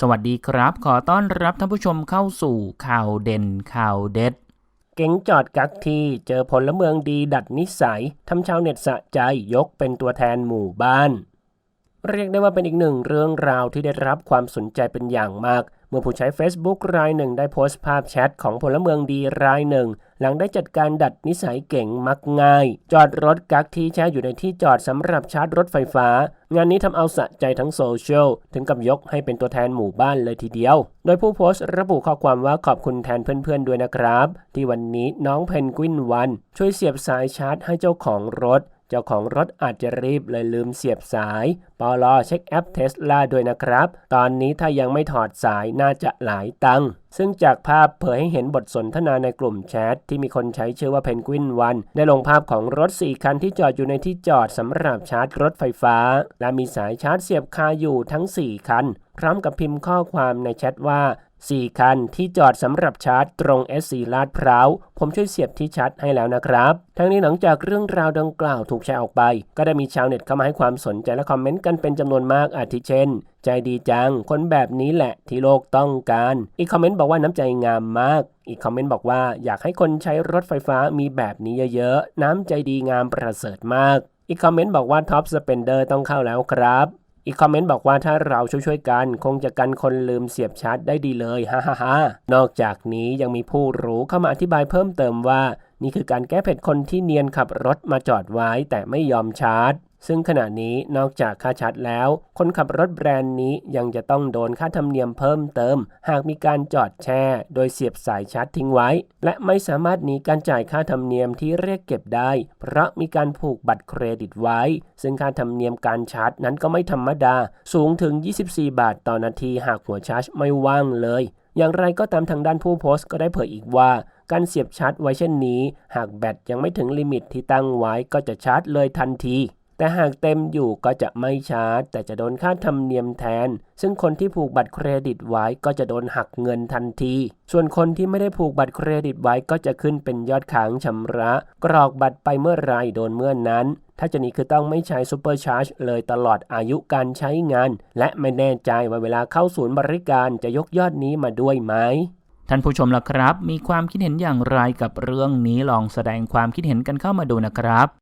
สวัสดีครับ ขอต้อนรับท่านผู้ชมเข้าสู่ข่าวเด่นข่าวเด็ด เก๋งจอดกักทีเจอพลเมืองดีดัดนิสัยทำชาวเน็ตสะใจยกเป็นตัวแทนหมู่บ้าน เรียกได้ว่าเป็นอีกหนึ่งเรื่องราวที่ได้รับความสนใจเป็นอย่างมาก เมื่อผู้ใช้ Facebook รายหนึ่งได้โพสต์ภาพแชทของพลเมืองดีรายหนึ่ง หลังได้จัดการดัดนิสัยเก่งมักง่าย จอดรถกักที่แช่อยู่ในที่จอดสำหรับชาร์จรถไฟฟ้า งานนี้ทำเอาสะใจทั้งโซเชียล ถึงกับยกให้เป็นตัวแทนหมู่บ้านเลยทีเดียว โดยผู้โพสต์ระบุข้อความว่าขอบคุณแทนเพื่อนๆด้วยนะครับ ที่วันนี้น้องเพนกวินวัน ช่วยเสียบสายชาร์จให้เจ้าของรถ เจ้าของรถอาจจะรีบเลยลืมเสียบสายปอลอเช็คแอปเทสลาด้วยนะครับ ตอนนี้ถ้ายังไม่ถอดสายน่าจะหลายตังค์ซึ่งจากภาพเผยให้เห็นบทสนทนาในกลุ่มแชทที่มีคนใช้ชื่อว่าเพนกวินวันได้ลงภาพของรถ 4 คันที่จอดอยู่ในที่จอดสำหรับชาร์จรถไฟฟ้า และมีสายชาร์จเสียบคาอยู่ทั้ง 4 คัน พร้อมกับพิมพ์ข้อความในแชทว่า 4 คันที่จอดสำหรับชาร์จตรง S4 ลาดพร้าว ผมช่วยเสียบที่ชาร์จให้แล้วนะครับ ทั้งนี้หลังจากเรื่องราวดังกล่าวถูกแชร์ออกไป ก็ได้มีชาวเน็ตเข้ามาให้ความสนใจและคอมเมนต์กันเป็นจำนวนมากอาทิเช่น ใจดีจัง คนแบบนี้แหละที่โลกต้องการ อีกคอมเมนต์บอกว่าน้ำใจงามมาก อีกคอมเมนต์บอกว่าอยากให้คนใช้รถไฟฟ้ามีแบบนี้เยอะๆ น้ำใจดีงามประเสริฐมาก อีกคอมเมนต์บอกว่าท็อปสเปนเดอร์ต้องเข้าแล้วครับ อีกคอมเมนต์บอกว่าถ้าเราช่วยๆกัน คงจะกันคนลืมเสียบชาร์จได้ดีเลยฮ่าฮ่าฮ่านอกจากนี้ยังมีผู้รู้เข้ามาอธิบายเพิ่มเติมว่า นี่คือการแก้เผ็ดคนที่เนียนขับรถมาจอดไว้แต่ไม่ยอมชาร์จ ซึ่งขณะนี้นอกจากค่าชาร์จแล้ว คนขับรถแบรนด์นี้ยังจะต้องโดนค่าธรรมเนียมเพิ่มเติม หากมีการจอดแช่ โดยเสียบสายชาร์จทิ้งไว้ และไม่สามารถหนีการจ่ายค่าธรรมเนียมที่เรียกเก็บได้ เพราะมีการผูกบัตรเครดิตไว้ ซึ่งค่าธรรมเนียมการชาร์จนั้นก็ไม่ธรรมดา สูงถึง 24 บาทต่อนาทีหากหัวชาร์จไม่ว่างเลย อย่างไรก็ตามทางด้านผู้โพสต์ก็ได้เผยอีกว่าการเสียบชาร์จไว้เช่นนี้ หากแบตยังไม่ถึงลิมิตที่ตั้งไว้ก็จะชาร์จเลยทันที แต่หากเต็มอยู่ก็จะไม่ชาร์จ แต่จะโดนค่าธรรมเนียมแทน ซึ่งคนที่ผูกบัตรเครดิตไว้ก็จะโดนหักเงินทันที ส่วนคนที่ไม่ได้ผูกบัตรเครดิตไว้ก็จะขึ้นเป็นยอดค้างชำระ กรอกบัตรไปเมื่อไรโดนเมื่อนั้น ถ้าจะนี้คือต้องไม่ใช้ซูเปอร์ชาร์จเลยตลอดอายุการใช้งาน และไม่แน่ใจว่าเวลาเข้าศูนย์บริการจะยกยอดนี้มาด้วยไหมท่านผู้ชมล่ะครับ มีความคิดเห็นอย่างไรกับเรื่องนี้ลองแสดงความคิดเห็นกันเข้ามาดูนะครับ